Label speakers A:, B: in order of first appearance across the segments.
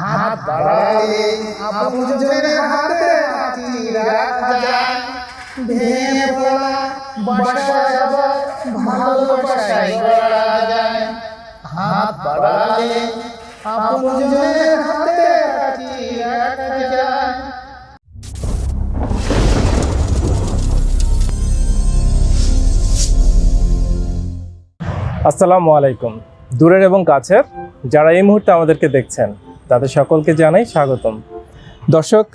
A: হাত বাড়ালে আপনজনের হাতে রাখা যায়। ভেঙে পড়া আবার যায়। হাত বাড়ালে আপনজনের হাতে রাখা যায়।
B: আসসালামু আলাইকুম। দূরের এবং কাছের, যারা এই মুহূর্তে আমাদেরকে দেখছেন তাদের সকলকে জানাই স্বাগতম। দর্শক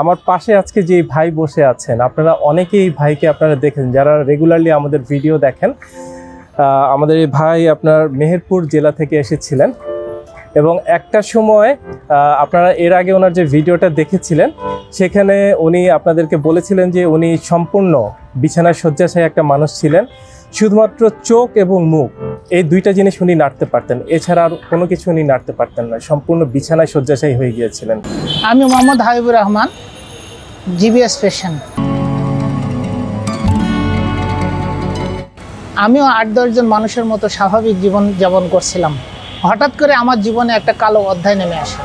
B: আমার পাশে আজকে যে ভাই বসে আছেন, আপনারা অনেকেই ভাইকে আপনারা দেখেন যারা রেগুলারলি আমাদের ভিডিও দেখেন। আমাদের এই ভাই আপনার মেহেরপুর জেলা থেকে এসেছিলেন এবং একটা সময় আপনারা এর আগে ওনার যে ভিডিওটা দেখেছিলেন, সেখানে উনি আপনাদেরকে বলেছিলেন যে উনি সম্পূর্ণ বিছানায় শয্যাশায়ী একটা মানুষ ছিলেন। শুধুমাত্র চোখ এবং মুখ, এই দুইটা জিনিস উনি নাড়তে পারতেন। এছাড়া আর কোনো কিছু উনি নাড়তে পারতেন না। সম্পূর্ণ বিছানায় শয্যাশায়ী হয়ে গিয়েছিলেন।
A: আমি মোহাম্মদ হাবিবুর রহমান, জিবিএস পেশেন্ট। আমিও আট দশজন মানুষের মতো স্বাভাবিক জীবন যাপন করছিলাম। হঠাৎ করে আমার জীবনে একটা কালো অধ্যায় নেমে আসে।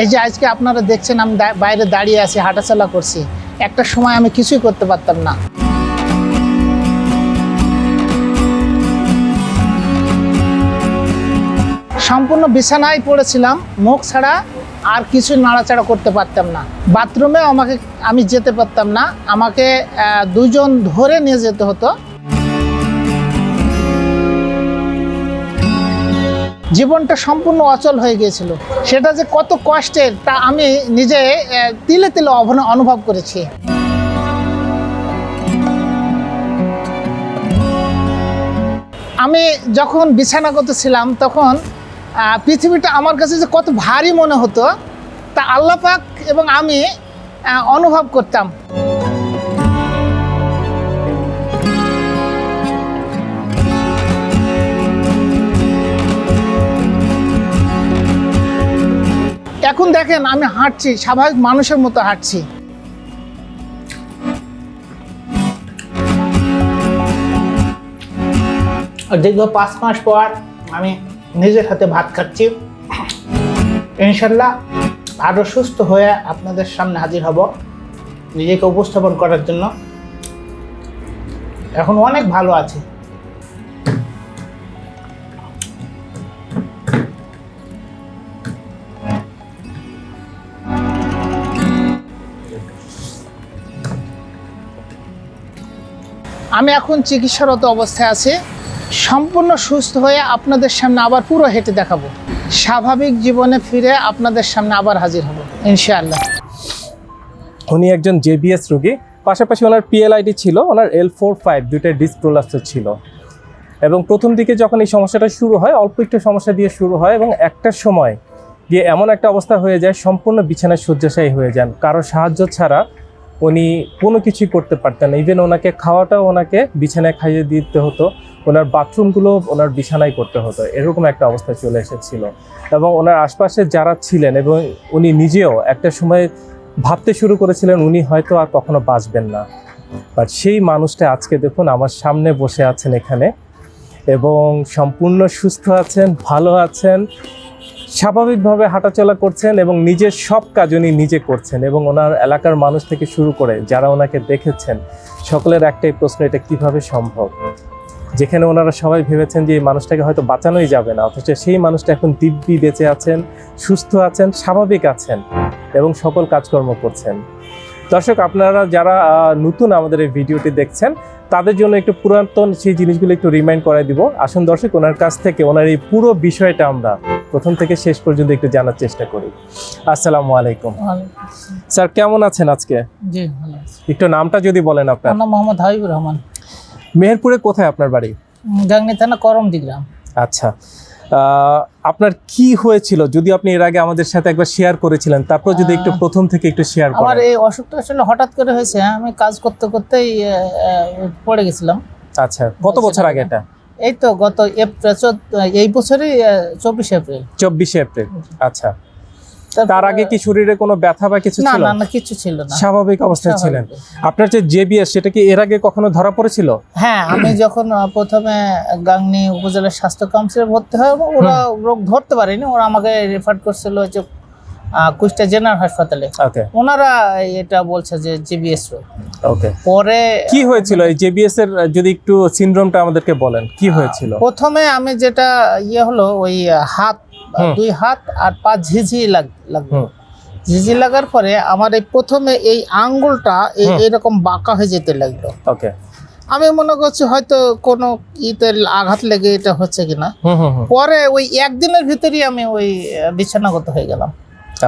A: এই যে আজকে আপনারা দেখছেন, আমি বাইরে দাঁড়িয়ে আছি, হাঁটাচলা করছি। একটা সময় আমি কিছুই করতে পারতাম না। সম্পূর্ণ বিছানায় পড়েছিলাম, মুখ ছাড়া আর কিছু নাড়াচাড়া করতে পারতাম না। বাথরুমেও আমাকে, আমি যেতে পারতাম না। আমাকে দুজন ধরে নিয়ে যেতে হতো। জীবনটা সম্পূর্ণ অচল হয়ে গিয়েছিল। সেটা যে কত কষ্টের তা আমি নিজে তিলে তিলে অনুভব করেছি। আমি যখন বিছানাগত ছিলাম তখন পৃথিবীটা আমার কাছে যে কত ভারী মনে হতো, তা আল্লাপাক এবং আমি অনুভব করতাম। এখন দেখেন, আমি হাঁটছি, স্বাভাবিক মানুষের মতো হাঁটছি। দীর্ঘ পাঁচ মাস পর আমি নিজের হাতে ভাত খাচ্ছি। ইনশাল্লাহ আরও সুস্থ হয়ে আপনাদের সামনে হাজির হব নিজেকে উপস্থাপন করার জন্য। এখন অনেক ভালো আছে। আমি এখন চিকিৎসারত অবস্থায় আছি। সম্পূর্ণ সুস্থ হয়ে আপনাদের সামনে আবার পুরো হেঁটে দেখাবো। স্বাভাবিক জীবনে ফিরে আপনাদের সামনে আবার হাজির হব, ইনশাআল্লাহ।
B: উনি একজন জেবিএস রোগী, পাশাপাশি ওনার পিএলআইডি ছিল, ওনার এল ফোর ফাইভ দুইটা ডিসপ্রোলাপস ছিল। এবং প্রথম দিকে যখন এই সমস্যাটা শুরু হয়, অল্প একটু সমস্যা দিয়ে শুরু হয় এবং একটা সময় গিয়ে এমন একটা অবস্থা হয়ে যায়, সম্পূর্ণ বিছানায় শয্যাশায়ী হয়ে যান। কারও সাহায্য ছাড়া উনি কোনো কিছুই করতে পারতেন না. ইভেন ওনাকে খাওয়াটাও ওনাকে বিছানায় খাইয়ে দিতে হতো। ওনার বাথরুমগুলো ওনার বিছানায় করতে হতো। এরকম একটা অবস্থা চলে এসেছিল। এবং ওনার আশপাশে যারা ছিলেন এবং উনি নিজেও একটা সময় ভাবতে শুরু করেছিলেন, উনি হয়তো আর কখনো বাঁচবেন না। বাট সেই মানুষটা আজকে দেখুন আমার সামনে বসে আছেন এখানে। এবং সম্পূর্ণ সুস্থ আছেন, ভালো আছেন। স্বাভাবিকভাবে হাঁটাচলা করছেন এবং নিজের সব কাজ উনি নিজে করছেন এবং ওনার এলাকার মানুষ থেকে শুরু করে যারা ওনাকে দেখেছেন, সকলের একটাই প্রশ্ন, এটা কীভাবে সম্ভব? যেখানে ওনারা সবাই ভেবেছেন যে এই মানুষটাকে হয়তো বাঁচানোই যাবে না, অথচ সেই মানুষটা এখন দিব্যি বেঁচে আছেন, সুস্থ আছেন, স্বাভাবিক আছেন এবং সকল কাজকর্ম করছেন। দর্শক, আপনারা যারা নতুন আমাদের এই ভিডিওটি দেখছেন, তাদের জন্য একটু পুরাতন সেই জিনিসগুলো একটু রিমাইন্ড করাই দিব। আসুন দর্শক, ওনার কাছ থেকে, ওনার এই পুরো বিষয়টা আমরা প্রথম থেকে শেষ পর্যন্ত একটু জানার চেষ্টা করি। আসসালামু আলাইকুম। স্যার কেমন আছেন আজকে?
A: জি ভালো
B: একটু নামটা যদি বলেন আপনার।
A: নাম মোহাম্মদ হাবিবুর রহমান।
B: মেহেরপুরে কোথায় আপনার বাড়ি?
A: গাংনি থানা করমদি গ্রাম।
B: আচ্ছা। আপনার কি হয়েছিল? যদি আপনি এর আগে আমাদের সাথে একবার শেয়ার করেছিলেন তারপর যদি একটু প্রথম থেকে একটু শেয়ার করেন।
A: আমার এই অসুখটা আসলে হঠাৎ করে হয়েছে হ্যাঁ, আমি কাজ করতে করতেই পড়ে গেছিলাম।
B: আচ্ছা কত বছর আগে এটা?
A: এই তো গত এই বছরই চব্বিশে এপ্রিল।
B: চব্বিশে এপ্রিল আচ্ছা। তার আগে কি শরীরে কোনো ব্যথা বা কিছু
A: না
B: ছিল?
A: না না কিছু ছিল না।
B: স্বাভাবিক অবস্থায় ছিলেন। আপনার যে জেবিএস সেটা কি এর আগে কখনো ধরা পড়েছিল?
A: হ্যাঁ আমি যখন প্রথমে গাংনি উপজেলা স্বাস্থ্য কাউন্সিলে ভর্তি হয় ওরা রোগ ধরতে পারেনি ওরা আমাকে রেফার করছিল যে কুষ্টিয়া জেনারেল হাসপাতালে। ওনারা এটা বলছে যে জিবিএস রোগ।
B: ওকে।
A: পরে
B: কি হয়েছিল? এই জেবিএস এর যদি একটু সিনড্রোমটা আমাদেরকে বলেন কি হয়েছিল?
A: প্রথমে আমি যেটা ইয়ে হলো ওই হাত দুই হাত আর পা ঝিঝি লাগল। ঝিঝি লাগার পরে আমার এই প্রথমে এই আঙ্গুলটা এই
B: হুম।
A: এরকম বাঁকা হয়ে যেতে লাগল।
B: ওকে।
A: আমি মনে করছি হয়তো কোনো ইতে আঘাত লেগে এটা হচ্ছে কিনা। পরে ওই একদিনের ভিতরেই আমি ওই বিছানাগত হয়ে গেলাম।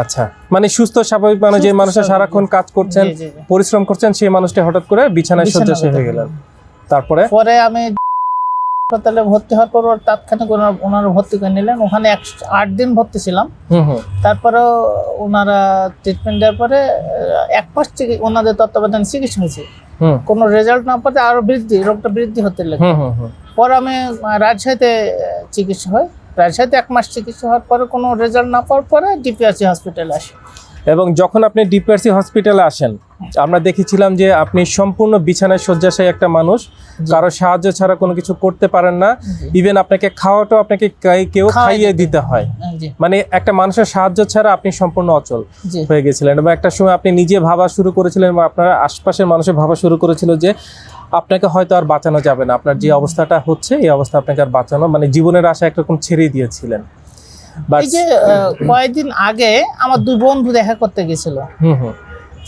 B: আচ্ছা। মানে সুস্থ স্বাভাবিক মানুষ যে মানুষটা সারাক্ষণ কাজ করছেন। পরিশ্রম করছেন সেই মানুষটা হঠাৎ করে বিছানায় শয্যাশায়ী হয়ে গেলেন। তারপরে?
A: পরে আমি হাসপাতালে ভর্তি হওয়ার পর তাৎক্ষণিক ওনারা ওনারা ভর্তি করে নিলেন। ওখানে এক আট দিন ভর্তি ছিলাম। তারপরেও ওনারা ট্রিটমেন্ট দেওয়ার পরে এক মাস ওনাদের তত্ত্বাবধানে চিকিৎসা হয়েছে।
B: হুম।
A: কোনো রেজাল্ট না পাতে আরও বৃদ্ধি রোগটা বৃদ্ধি হতে লাগে পরে আমি রাজশাহীতে চিকিৎসা হয়। রাজশাহীতে এক মাস চিকিৎসা হওয়ার পরে কোনো রেজাল্ট না পাওয়ার পরে ডিপিআরসি হসপিটালে আসে।
B: এবং যখন আপনি ডিপিআরসি হসপিটালে আসেন আমরা দেখেছিলাম যে আপনি সম্পূর্ণ বিছানায় শয্যাশায়ী একটা মানুষ কারও সাহায্য ছাড়া কোনো কিছু করতে পারেন না। ইভেন আপনাকে খাওয়াটাও আপনাকে কেউ খাইয়ে
A: দিতে
B: হয়। মানে একটা মানুষের সাহায্য ছাড়া আপনি সম্পূর্ণ অচল হয়ে গেছিলেন। এবং একটা সময় আপনি নিজে ভাবা শুরু করেছিলেন বা আপনার আশপাশের মানুষের ভাবা শুরু করেছিল যে আপনাকে হয়তো আর বাঁচানো যাবে না। আপনার যে অবস্থাটা হচ্ছে এই অবস্থা আপনাকে আর বাঁচানো মানে জীবনের আশা একরকম ছেড়েই দিয়েছিলেন।
A: এই যে কয়েকদিন আগে আমার দুই বন্ধু দেখা করতে গেছিল।
B: হুম হুম।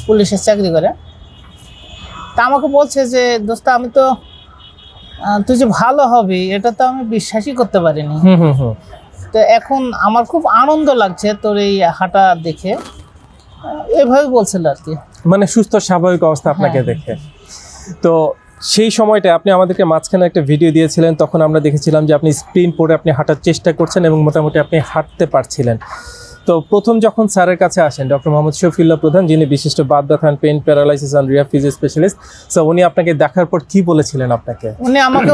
A: পুলিশের চাকরি করে। তা আমাকে বলছে যে দোস্ত আমি তো তুই যে ভালো হবি এটা তো আমি বিশ্বাসই করতে পারিনি।
B: হুম হুম হুম।
A: তো এখন আমার খুব আনন্দ লাগছে তোর এই হাঁটা দেখে। এভাবে বলছিল আর কি।
B: মানে সুস্থ স্বাভাবিক অবস্থা আপনাকে
A: হ্যাঁ।
B: দেখে। তো সেই সময়টা আপনি আমাদেরকে মাঝখানে একটা ভিডিও দিয়েছিলেন তখন আমরা দেখেছিলাম যে আপনি স্প্রিন পরে আপনি হাঁটার চেষ্টা করছেন এবং মোটামুটি আপনি হাঁটতে পারছিলেন। তো প্রথম যখন স্যারের কাছে আসেন ডক্টর মোহাম্মদ শফিউল্লাহ প্রধান যিনি বিশিষ্ট বাদ ব্যথা pain paralysis and rehab physio specialist so উনি আপনাকে দেখার পর কি বলেছিলেন আপনাকে?
A: উনি আমাকে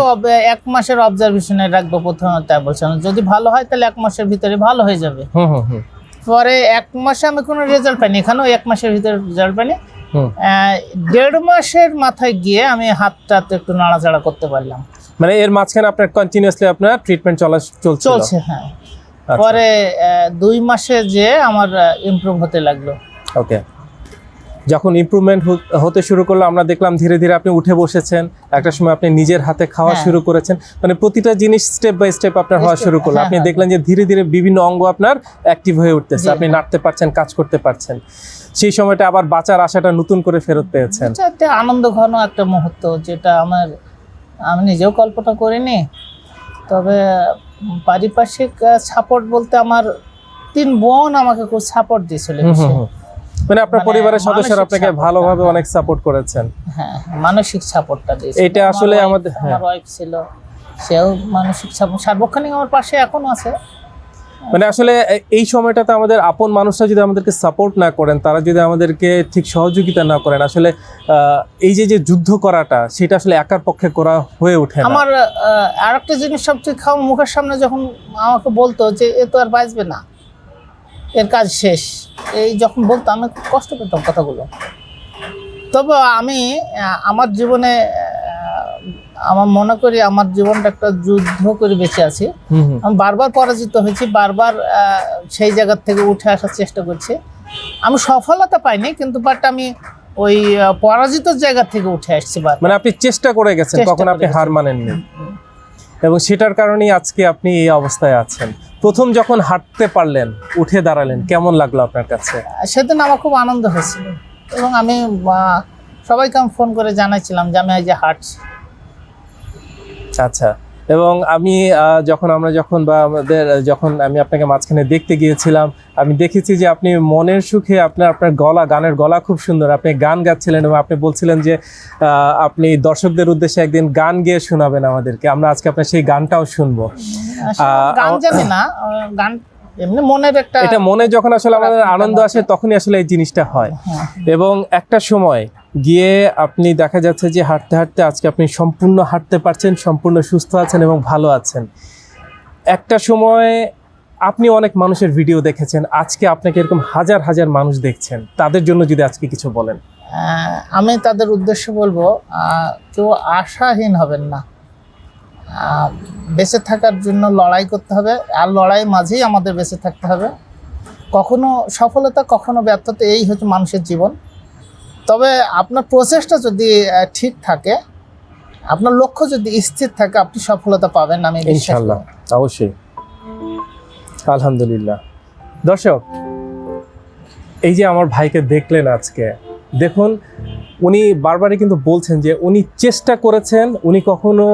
A: এক মাসের অবজারভেশনে রাখব প্রথমে তাই বলছেন যদি ভালো হয় তাহলে এক মাসের ভিতরে ভালো হয়ে যাবে।
B: হুম হুম হুম।
A: পরে এক মাসে আমি কোনো রেজাল্ট পাইনি এখানেও এক মাসের ভিতরে রেজাল্ট পাইনি। দেড় মাসের মাথায় গিয়ে আমি হাতটা একটু নাড়াচাড়া করতে পারলাম।
B: মানে এর মাঝখানে আপনার কন্টিনিউয়াসলি আপনার ট্রিটমেন্ট চলা চলছিল?
A: চলছে হ্যাঁ।
B: আচ্ছা।
A: পরে দুই মাসে যে আমার ইমপ্রুভ হতে লাগল।
B: ওকে। যখন ইমপ্রুভমেন্ট হতে শুরু করল আমরা দেখলাম ধীরে ধীরে আপনি উঠে বসেছেন একটা সময় আপনি নিজের হাতে খাওয়া
A: হ্যাঁ।
B: শুরু করেছেন। মানে প্রতিটা জিনিস স্টেপ বাই স্টেপ আপনার হওয়া শুরু করল।
A: হ্যাঁ,
B: আপনি
A: হ্যাঁ।
B: দেখলেন যে ধীরে ধীরে বিভিন্ন অঙ্গ আপনার অ্যাক্টিভ হয়ে উঠতেছে। আপনি। নাড়তে পারছেন কাজ করতে পারছেন। সেই সময়টা আবার বাঁচার আশাটা নতুন করে ফেরত পেয়েছেন।
A: একটা আনন্দ ঘন একটা মুহূর্ত যেটা আমার আমি নিজেও কল্পনা করিনি। তবে পারিপার্শ্বিক সাপোর্ট বলতে আমার তিন বোন আমাকে খুব সাপোর্ট দিয়েছিল।
B: মানে আপনার
A: মানে
B: পরিবারের সদস্যরা আপনাকে ভালোভাবে
A: হ্যাঁ।
B: অনেক সাপোর্ট করেছেন।
A: হ্যাঁ মানসিক সাপোর্টটা দিয়েছে
B: এটা আসলে আমাদের- হ্যাঁ।
A: আমার ওয়াইফ ছিল। সেও মানসিক সাপোর্ট সার্বক্ষণিক আমার পাশে এখনও আছে।
B: মানে আসলে এই সময়টাতে আমাদের আপন মানুষরা যদি আমাদেরকে সাপোর্ট না করেন, তারা যদি আমাদেরকে ঠিক সহযোগিতা না করেন, আসলে এই যে যে যুদ্ধ করাটা, সেটা আসলে একার পক্ষে করা হয়ে ওঠে
A: আমার আর একটা জিনিস সবচেয়ে খাওয়া মুখের সামনে যখন আমাকে বলতো যে, এ তো আর বাঁচবে না। এর কাজ শেষ। এই যখন বলতো, আমি কষ্ট পেতাম কথাগুলো। তবে আমি আমার জীবনে আমার মনে করি আমার জীবনটা একটা যুদ্ধ করে বেঁচে আছি। আমি বারবার পরাজিত হয়েছি বারবার সেই জায়গার থেকে উঠে আসার চেষ্টা করছি। আমি সফলতা পাইনি কিন্তু বাট আমি ওই পরাজিত জায়গা থেকে উঠে আসছি
B: মানে আপনি চেষ্টা করে গেছেন কখন আপনি হার মানেননি। এবং সেটার কারণেই আজকে আপনি এই অবস্থায় আছেন। প্রথম যখন হাঁটতে পারলেন উঠে দাঁড়ালেন কেমন লাগল আপনার কাছে?
A: সেদিন আমার খুব আনন্দ হয়েছিল। এবং আমি সবাইকে আমি ফোন করে জানাইছিলাম যে আমি এই যে হাঁটছি।
B: আচ্ছা। এবং আমি যখন আমরা যখন বা আমাদের যখন আমি আপনাকে মাঝখানে দেখতে গিয়েছিলাম আমি দেখেছি যে আপনি মনের সুখে আপনার আপনার গলা গানের গলা খুব সুন্দর। আপনি গান গাচ্ছিলেন এবং আপনি বলছিলেন যে আহ, আপনি দর্শকদের উদ্দেশ্যে একদিন গান গেয়ে শোনাবেন আমাদেরকে। আমরা আজকে আপনার সেই গানটাও শুনব।
A: গান জানি না গান এমনি মনের একটা
B: এটা মনে যখন আসলে আমাদের আনন্দ আসে। তখনই আসলে এই জিনিসটা হয়।
A: হ্যাঁ,
B: এবং একটা সময় গিয়ে আপনি দেখা যাচ্ছে যে হাঁটতে হাঁটতে আজকে আপনি সম্পূর্ণ হাঁটতে পারছেন, সম্পূর্ণ সুস্থ আছেন এবং ভালো আছেন। একটা সময় আপনি অনেক মানুষের ভিডিও দেখেছেন, আজকে আপনাকে এরকম হাজার হাজার মানুষ দেখছেন। তাদের জন্য যদি আজকে কিছু বলেন।
A: আমি তাদের উদ্দেশ্য বলব কেউ আশাহীন হবেন না। বেঁচে থাকার জন্য লড়াই করতে হবে, আর লড়াই মাঝেই আমাদের বেঁচে থাকতে হবে। কখনো সফলতা, কখনো ব্যর্থতা, এই হচ্ছে মানুষের জীবন। তবে আপনার প্রচেষ্টা যদি ঠিক থাকে, আপনার লক্ষ্য যদি স্থির থাকে, আপনি সফলতা পাবেন, আমি
B: ইনশাল্লাহ অবশ্যই। আলহামদুলিল্লাহ। দর্শক, এই যে আমার ভাইকে দেখলেন আজকে, দেখুন, উনি বারবারই কিন্তু বলছেন যে উনি চেষ্টা করেছেন, উনি কখনো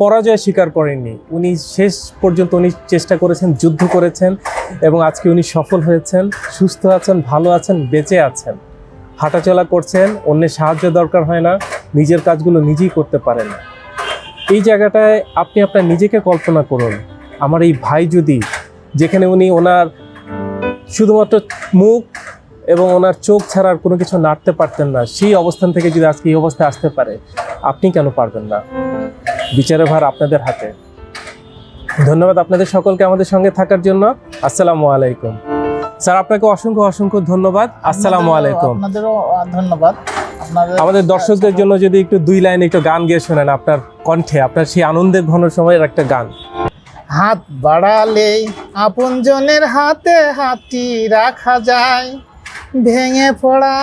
B: পরাজয় স্বীকার করেননি। উনি শেষ পর্যন্ত উনি চেষ্টা করেছেন, যুদ্ধ করেছেন এবং আজকে উনি সফল হয়েছেন, সুস্থ আছেন, ভালো আছেন, বেঁচে আছেন। হাঁটাচলা করছেন, অন্যের সাহায্য দরকার হয় না, নিজের কাজগুলো নিজেই করতে পারেন। এই জায়গাটায় আপনি আপনার নিজেকে কল্পনা করুন। আমার এই ভাই যদি, যেখানে উনি ওনার শুধুমাত্র মুখ এবং ওনার চোখ ছাড়া আর কোনো কিছু নাড়তে পারতেন না, সেই অবস্থান থেকে যদি আজকে এই অবস্থায় আসতে পারে, আপনি কেন পারবেন না? বিচারের ভার আপনাদের হাতে। ধন্যবাদ আপনাদের সকলকে আমাদের সঙ্গে থাকার জন্য। আসসালামু আলাইকুম। স্যার আপনাকে অসংখ্য অসংখ্য ধন্যবাদ। আসসালামু আলাইকুম।
A: আপনাদেরও ধন্যবাদ।
B: আমাদের দর্শকদের জন্য যদি একটু দুই লাইন একটু গান গেয়ে শোনেন আপনার কণ্ঠে আপনার সেই আনন্দের ঘন সময়ের একটা গান।
A: হাত বাড়ালেই আপনজনের হাতে হাতটি রাখা যায় ভেঙে পড়া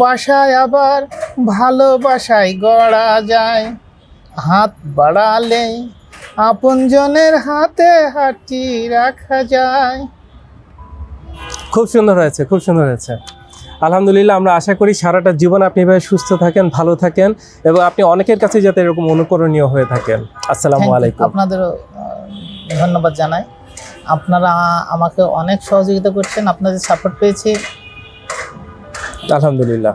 A: বাসায় আবার ভালোবাসায় গড়া যায়। হাত বাড়ালেই আপনজনের হাতে হাতটি রাখা যায়
B: খুব সুন্দর হয়েছে খুব সুন্দর হয়েছে। আলহামদুলিল্লাহ আমরা আশা করি সারাটা জীবন আপনি এভাবে সুস্থ থাকেন ভালো থাকেন এবং আপনি অনেকের কাছে যাতে এরকম অনুকরণীয় হয়ে থাকেন। আসসালামু আলাইকুম।
A: আপনাদেরও ধন্যবাদ জানাই। আপনারা আমাকে অনেক সহযোগিতা করছেন আপনাদের সাপোর্ট পেয়েছি।
B: আলহামদুলিল্লাহ।